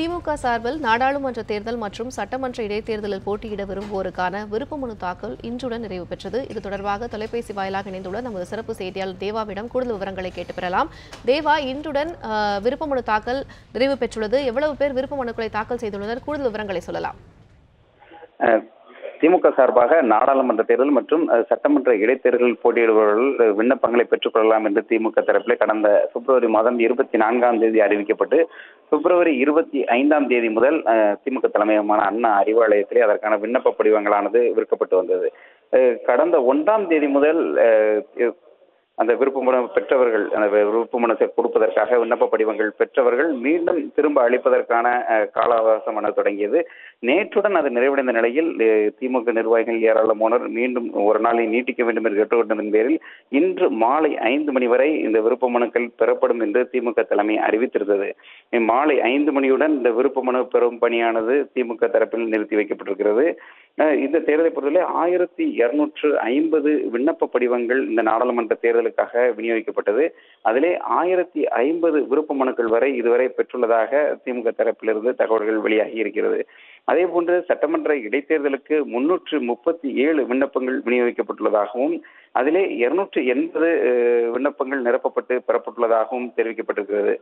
திமுக சார்பில் நாடாளுமன்ற தேர்தல் மற்றும் சட்டமன்ற இடைத்தேர்தலில் போட்டியிட விரும்புவோருக்கான விருப்பமனு தாக்கல் இன்றுடன் நிறைவு பெற்றது. இது தொடர்பாக தொலைபேசி வாயிலாக இணைந்துள்ள நமது சிறப்பு செய்தியாளர் தேவாவிடம் கூடுதல் விவரங்களை கேட்டு பெறலாம். தேவா இன்றுடன் விருப்ப விருப்பமனு தாக்கல் நிறைவு பெற்றுள்ளது. எவ்வளவு பேர் விருப்ப மனுக்களை தாக்கல் செய்துள்ளனர்? கூடுதல் விவரங்களை சொல்லலாம். திமுக சார்பாக நாடாளுமன்ற தேர்தல் மற்றும் சட்டமன்ற இடைத்தேர்தல் போட்டியிடுபவர்கள் விண்ணப்பங்களை பெற்றுக்கொள்ளலாம் என்று திமுக தரப்பிலே கடந்த பிப்ரவரி மாதம் இருபத்தி நான்காம் தேதி அறிவிக்கப்பட்டு பிப்ரவரி இருபத்தி ஐந்தாம் தேதி முதல் அஹ், திமுக தலைமையகமான அண்ணா அறிவாலயத்திலே அதற்கான விண்ணப்ப படிவங்களானது விற்கப்பட்டு வந்தது. அஹ், கடந்த ஒன்றாம் தேதி முதல் அஹ், அந்த விருப்பமனு பெற்றவர்கள் அந்த விருப்பமனு கொடுப்பதற்காக விண்ணப்ப படிவங்கள் பெற்றவர்கள் மீண்டும் திரும்ப அளிப்பதற்கான அஹ், கால அவகாசமானது தொடங்கியது. நேற்றுடன் அது நிறைவடைந்த நிலையில் திமுக நிர்வாகிகள் ஏராளமானோர் மீண்டும் ஒரு நாளை நீட்டிக்க வேண்டும் என்று கேட்டுக்கொண்டதன் பேரில் இன்று மாலை ஐந்து மணி வரை இந்த விருப்ப மனுக்கள் பெறப்படும் என்று திமுக தலைமை அறிவித்திருந்தது. மாலை ஐந்து மணியுடன் இந்த விருப்ப மனு பெறும் பணியானது திமுக தரப்பில் நிறுத்தி வைக்கப்பட்டிருக்கிறது. இந்த தேர்தலை பொறுத்தவரை ஆயிரத்தி இருநூற்று ஐம்பது விண்ணப்ப படிவங்கள் இந்த நாடாளுமன்ற தேர்தலுக்காக விநியோகிக்கப்பட்டது. அதிலே ஆயிரத்தி ஐம்பது விருப்ப மனுக்கள் வரை இதுவரை பெற்றுள்ளதாக திமுக தரப்பிலிருந்து தகவல்கள் வெளியாகி இருக்கிறது. அதே போன்று சட்டமன்ற இடைத்தேர்தலுக்கு முன்னூற்று முப்பத்தி ஏழு விண்ணப்பங்கள் விநியோகிக்கப்பட்டுள்ளதாகவும் அதிலே இருநூற்று எண்பது விண்ணப்பங்கள் நிரப்பப்பட்டு பெறப்பட்டுள்ளதாகவும் தெரிவிக்கப்பட்டிருக்கிறது.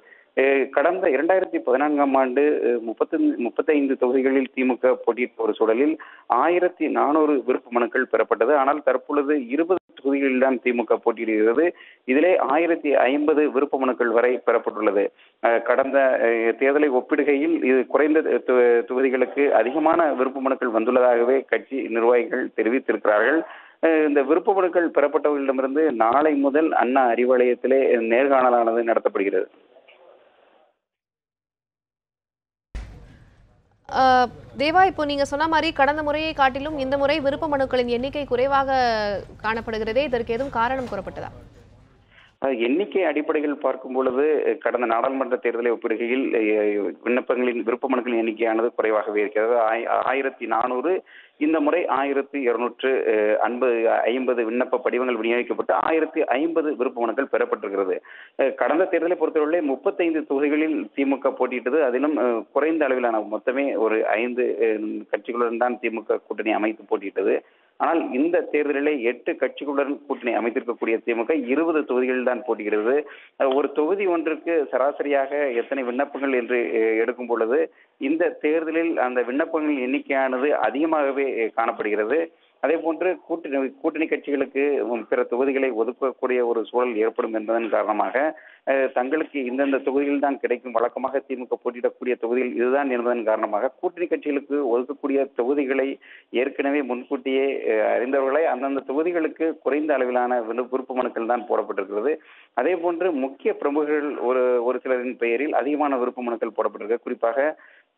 கடந்த இரண்டாயிரத்தி பதினான்காம் ஆண்டு முப்பத்தி முப்பத்தைந்து தொகுதிகளில் திமுக போட்டியிட்ட ஒரு சூழலில் ஆயிரத்தி நானூறு விருப்ப மனுக்கள் பெறப்பட்டது. ஆனால் தற்பொழுது இருபது தொகுதிகளில் தான் திமுக போட்டியிடுகிறது. இதிலே ஆயிரத்தி ஐம்பது விருப்ப மனுக்கள் வரை பெறப்பட்டுள்ளது. கடந்த அஹ், தேர்தலை ஒப்பிடுகையில் இது குறைந்த தொகுதிகளுக்கு அதிகமான விருப்ப மனுக்கள் வந்துள்ளதாகவே கட்சி நிர்வாகிகள் தெரிவித்திருக்கிறார்கள். அஹ், இந்த விருப்ப மனுக்கள் பெறப்பட்டவர்களிடமிருந்து நாளை முதல் அண்ணா அறிவாலயத்திலே நேர்காணலானது நடத்தப்படுகிறது. தேவா இப்போ நீங்க சொன்ன மாதிரி கடந்த முறையை காட்டிலும் இந்த முறை விருப்ப மனுக்களின் எண்ணிக்கை குறைவாக காணப்படுகிறதே இதற்கு எதுவும் காரணம் கூறப்பட்டதா? எண்ணிக்கை அடிப்படையில் பார்க்கும் பொழுது கடந்த நாடாளுமன்ற தேர்தலை ஒப்பிடுகையில் விண்ணப்பங்களின் விருப்ப மனுக்களின் எண்ணிக்கையானது குறைவாகவே இருக்கிறது. ஆயிரத்தி நானூறு இந்த முறை ஆயிரத்தி இருநூற்று ஐம்பது ஐம்பது விண்ணப்ப படிவங்கள் விநியோகிக்கப்பட்டு ஆயிரத்தி ஐம்பது விருப்ப மனுக்கள் பெறப்பட்டிருக்கிறது கடந்த தேர்தலை பொறுத்தவரை முப்பத்தைந்து தொகுதிகளில் திமுக போட்டியிட்டது. அதிலும் குறைந்த அளவிலான மொத்தமே ஒரு ஐந்து கட்சிகளுடன் தான் திமுக கூட்டணி அமைத்து போட்டியிட்டது. ஆனால் இந்த தேர்தலிலே எட்டு கட்சிகளுடன் கூட்டணி அமைத்திருக்கக்கூடிய திமுக இருபது தொகுதிகளில் தான் போட்டியிடுகிறது. ஒரு தொகுதி ஒன்றுக்கு சராசரியாக எத்தனை விண்ணப்பங்கள் என்று எடுக்கும் பொழுது இந்த தேர்தலில் அந்த விண்ணப்பங்களின் எண்ணிக்கையானது அதிகமாகவே காணப்படுகிறது. அதே போன்று கூட்டணி கூட்டணி கட்சிகளுக்கு பிற தொகுதிகளை ஒதுக்கக்கூடிய ஒரு சூழல் ஏற்படும் என்பதன் காரணமாக தங்களுக்கு இந்தந்த தொகுதியில் தான் கிடைக்கும் வழக்கமாக திமுக போட்டியிடக்கூடிய தொகுதிகள் இதுதான் என்பதன் காரணமாக கூட்டணி கட்சிகளுக்கு ஒதுக்கக்கூடிய தொகுதிகளை ஏற்கனவே முன்கூட்டியே அறிந்தவர்களை அந்தந்த தொகுதிகளுக்கு குறைந்த அளவிலான விண்ண- விருப்ப மனுக்கள் தான் போடப்பட்டிருக்கிறது. அதே போன்று முக்கிய பிரமுகர்கள் ஒரு ஒரு சிலரின் பெயரில் அதிகமான விருப்ப மனுக்கள் போடப்பட்டிருக்கு. குறிப்பாக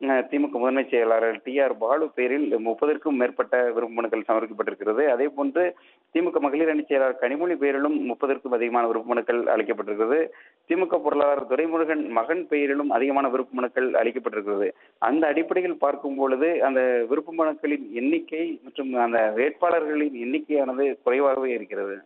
திமுக முதன்மைச் செயலாளர் டி ஆர் பாலு பெயரில் முப்பதற்கும் மேற்பட்ட விருப்பமனுக்கள் சமர்ப்பிக்கப்பட்டிருக்கிறது. அதே போன்று திமுக மகளிர் அணி செயலாளர் கனிமொழி பெயரிலும் முப்பதற்கும் அதிகமான விருப்பமனுக்கள் அளிக்கப்பட்டிருக்கிறது. திமுக பொருளாளர் துரைமுருகன் மகன் பெயரிலும் அதிகமான விருப்பமனுக்கள் அளிக்கப்பட்டிருக்கிறது. அந்த அடிப்படையில் பார்க்கும் பொழுது அந்த விருப்ப மனுக்களின் எண்ணிக்கை மற்றும் அந்த வேட்பாளர்களின் எண்ணிக்கையானது குறைவாகவே இருக்கிறது.